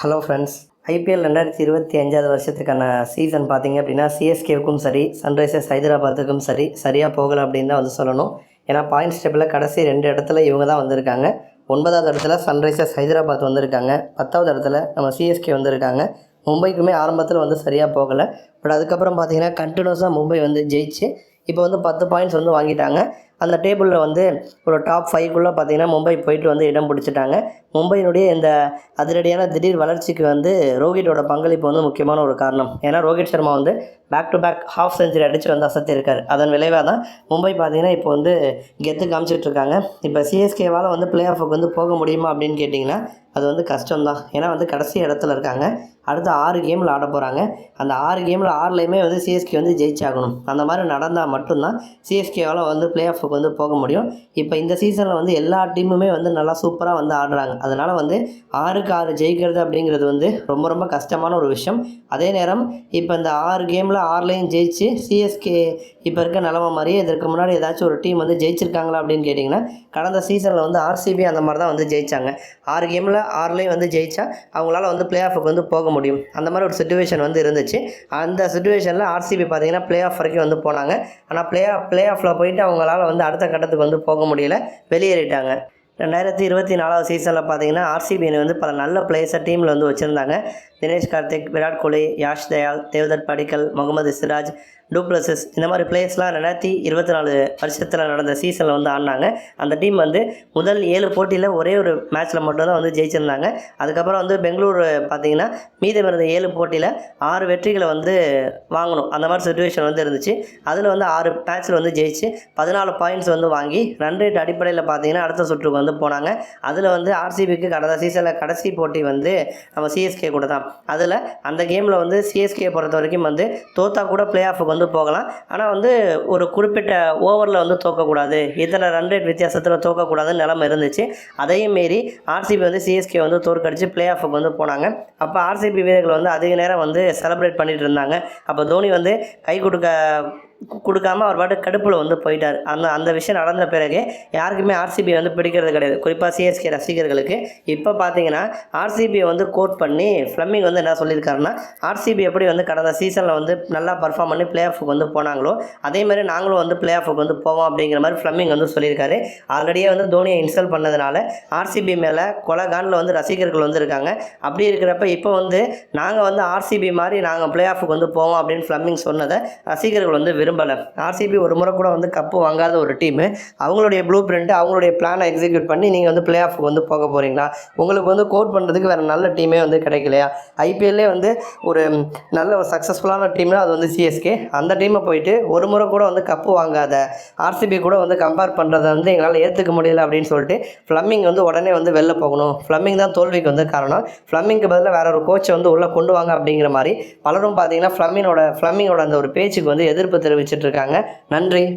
Hello friends IPL ரெண்டாயிரத்தி இருபத்தி அஞ்சாவது வருஷத்துக்கான சீசன் பார்த்திங்க அப்படின்னா சிஎஸ்கேவுக்கும் சரி சன்ரைசர்ஸ் ஹைதராபாத்துக்கும் சரி சரியாக போகலை அப்படின்னு தான் வந்து சொல்லணும். ஏன்னா பாயிண்ட்ஸ் டேபிளில் கடைசி ரெண்டு இடத்துல இவங்க தான் வந்திருக்காங்க. ஒன்பதாவது இடத்துல சன்ரைசர்ஸ் ஹைதராபாத் வந்திருக்காங்க. பத்தாவது இடத்துல நம்ம சிஎஸ்கே வந்திருக்காங்க. மும்பைக்குமே ஆரம்பத்தில் வந்து சரியாக போகலை. பட் அதுக்கப்புறம் பார்த்தீங்கன்னா கண்டினியூஸாக மும்பை வந்து ஜெயிச்சு இப்போ வந்து பத்து பாயிண்ட்ஸ் வந்து வாங்கிட்டாங்க. அந்த டேபிளில் வந்து ஒரு டாப் ஃபைவ்க்குள்ளே பார்த்தீங்கன்னா மும்பை போயிட்டு வந்து இடம் பிடிச்சிட்டாங்க. மும்பையினுடைய இந்த அதிரடியான திடீர் வளர்ச்சிக்கு வந்து ரோஹிட்டோட பங்களிப்பு வந்து முக்கியமான ஒரு காரணம். ஏன்னா ரோஹித் சர்மா வந்து back to back half century அடித்து வந்து அசத்திருக்கார். அதன் விளைவாக தான் மும்பை பார்த்தீங்கன்னா இப்போ வந்து கெத்து காமிச்சிட்டு இருக்காங்க. இப்போ சிஎஸ்கேவால் வந்து பிளே ஆஃபுக்கு வந்து போக முடியுமா அப்படின்னு கேட்டிங்கன்னா அது வந்து கஷ்டம்தான். ஏன்னா வந்து கடைசி இடத்துல இருக்காங்க. அடுத்து ஆறு கேமில் ஆட போகிறாங்க அந்த ஆறு கேமில் ஆறுலையுமே வந்து சிஎஸ்கே வந்து ஜெயிச்சாகணும். அந்த மாதிரி நடந்தால் மட்டும்தான் சிஎஸ்கேவால் வந்து பிளே ஆஃபுக்கு வந்து போக முடியும். இப்போ இந்த சீசனில் வந்து எல்லா டீமுமே வந்து நல்லா சூப்பராக வந்து ஆடுறாங்க. அதனால் வந்து ஆறுக்கு ஆறு ஜெயிக்கிறது அப்படிங்கிறது வந்து ரொம்ப ரொம்ப கஷ்டமான ஒரு விஷயம். அதே நேரம் இப்போ இந்த ஆறு கேமில் ஆறுலையும் ஜெயிச்சு சிஎஸ்கே இப்போ இருக்க நிலமை மாதிரியே இதற்கு முன்னாடி ஏதாச்சும் ஒரு டீம் வந்து ஜெயிச்சிருக்காங்களா அப்படின்னு கேட்டிங்கன்னா கடந்த சீசனில் வந்து ஆர்சிபி அந்த மாதிரி தான் வந்து ஜெயிச்சாங்க. ஆறு கேமில் ஆறுலேயும் வந்து ஜெயிச்சா அவங்களால வந்து பிளே ஆஃபுக்கு வந்து போக முடியும். அந்த மாதிரி ஒரு சுச்சுவேஷன் வந்து இருந்துச்சு. அந்த சுச்சுவேஷனில் ஆர்சிபி பார்த்தீங்கன்னா பிளே ஆஃப் வரைக்கும் வந்து போனாங்க. ஆனால் பிளே ஆஃப் பிளே ஆஃபில் போயிட்டு அவங்களால வந்து அடுத்த கட்டத்துக்கு வந்து போக முடியல. வெளியேறிட்டாங்க. ரெண்டாயிரத்தி இருபத்தி நாலாவது சீசனில் பார்த்தீங்கன்னா ஆர்சிபி வந்து பல நல்ல பிளேயர்ஸை டீமில் வந்து வச்சுருந்தாங்க. தினேஷ் கார்த்திக் விராட் கோலி யாஷ் தயால் தேவ்தத் படிக்கல் முகமது சிராஜ் டூப்ளசஸ் இந்த மாதிரி பிளேயர்ஸ்லாம் ரெண்டாயிரத்தி இருபத்தி நாலு வருஷத்தில் நடந்த சீசனில் வந்து ஆடினாங்க. அந்த டீம் வந்து முதல் ஏழு போட்டியில் ஒரே ஒரு மேட்ச்சில் மட்டும்தான் வந்து ஜெயிச்சிருந்தாங்க. அதுக்கப்புறம் வந்து பெங்களூர் பார்த்தீங்கன்னா மீதம் இருந்த ஏழு போட்டியில் ஆறு வெற்றிகளை வந்து வாங்கணும். அந்த மாதிரி சுச்சுவேஷன் வந்து இருந்துச்சு. அதில் வந்து ஆறு மேட்ச்சில் வந்து ஜெயிச்சு பதினாலு பாயிண்ட்ஸ் வந்து வாங்கி ரன் ரேட் அடிப்படையில் பார்த்தீங்கன்னா அடுத்த சுற்றுக்கு வந்து போனாங்க. அதில் வந்து ஆர்சிபிக்கு கடந்த சீசனில் கடைசி போட்டி வந்து நம்ம சிஎஸ்கே கூட தான். அதில் அந்த கேமில் வந்து சிஎஸ்கே பொறுத்த வரைக்கும் வந்து தோத்தா கூட பிளே ஆஃபுக்கு வந்து போகலாம். ஆனால் வந்து ஒரு குறிப்பிட்ட ஓவரில் வந்து தோக்கக்கூடாது. இத்தனை ரன் ரேட் வித்தியாசத்தில் தோக்கக்கூடாதுன்னு நிலமை இருந்துச்சு. அதையும் மீறி ஆர்சிபி வந்து சிஎஸ்கே வந்து தோற்கடிச்சு பிளே ஆஃபுக்கு வந்து போனாங்க. அப்போ ஆர்சிபி வீரர்கள் வந்து அதிக நேரம் வந்து செலிப்ரேட் பண்ணிட்டு இருந்தாங்க. அப்போ தோனி வந்து கை கொடுக்க கொடுக்காம அவர் பாட்டு கடுப்பில் வந்து போயிட்டார். அந்த அந்த விஷயம் நடந்த பிறகு யாருக்குமே ஆர்சிபி வந்து பிடிக்கிறது கிடையாது. குறிப்பாக சிஎஸ்கே ரசிகர்களுக்கு. இப்போ பார்த்தீங்கன்னா ஆர்சிபியை வந்து கோட் பண்ணி ஃப்ளம்மிங் வந்து என்ன சொல்லியிருக்காருன்னா ஆர்சிபி எப்படி வந்து கடந்த சீசனில் வந்து நல்லா பர்ஃபார்ம் பண்ணி பிளே ஆஃபுக்கு வந்து போனாங்களோ அதே மாதிரி நாங்களும் வந்து பிளே ஆஃபுக்கு வந்து போவோம் அப்படிங்கிற மாதிரி ஃப்ளம்மிங் வந்து சொல்லியிருக்காரு. ஆல்ரெடியே வந்து தோனியை இன்ஸ்டால் பண்ணதுனால ஆர்சிபி மேலே கொலகானில் வந்து ரசிகர்கள் வந்து இருக்காங்க. அப்படி இருக்கிறப்ப இப்போ வந்து நாங்கள் வந்து ஆர்சிபி மாதிரி நாங்கள் பிளே ஆஃபுக்கு வந்து போவோம் அப்படின்னு ஃப்ளம்மிங் சொன்னதை ரசிகர்கள் வந்து விரும்பலை. ஆர்சிபி ஒரு முறை கூட வந்து கப்பு வாங்காத ஒரு டீமு அவங்களுடைய ப்ளூ பிரிண்ட்டு அவங்களுடைய பிளானை எக்ஸிக்யூட் பண்ணி நீங்கள் வந்து பிளே ஆஃபுக்கு வந்து போக போகிறீங்களா உங்களுக்கு வந்து கோட் பண்ணுறதுக்கு வேறு நல்ல டீமே வந்து கிடைக்கலையா? ஐபிஎல்லே வந்து ஒரு நல்ல ஒரு சக்ஸஸ்ஃபுல்லான டீம்னா அது வந்து சிஎஸ்கே அந்த டீமை போயிட்டு ஒரு முறை கூட வந்து கப்பு வாங்காத ஆர்சிபி கூட வந்து கம்பேர் பண்ணுறதை வந்து எங்களால் ஏற்றுக்க முடியல அப்படின்னு சொல்லிட்டு ஃப்ளம்மிங் வந்து உடனே வந்து வெளில போகணும். ஃப்ளம்மிங் தான் தோல்விக்கு வந்து காரணம். ஃப்ளம்மிங்க்கு பதிலாக வேற ஒரு கோச்சை வந்து உள்ளே கொண்டு வாங்க அப்படிங்கிற மாதிரி பலரும் பார்த்தீங்கன்னா ஃப்ளம்மினோட ஃப்ளம்மிங்கோட அந்த ஒரு பேச்சுக்கு வந்து எதிர்ப்பு தெரிவிச்சிட்டு இருக்காங்க. நன்றி.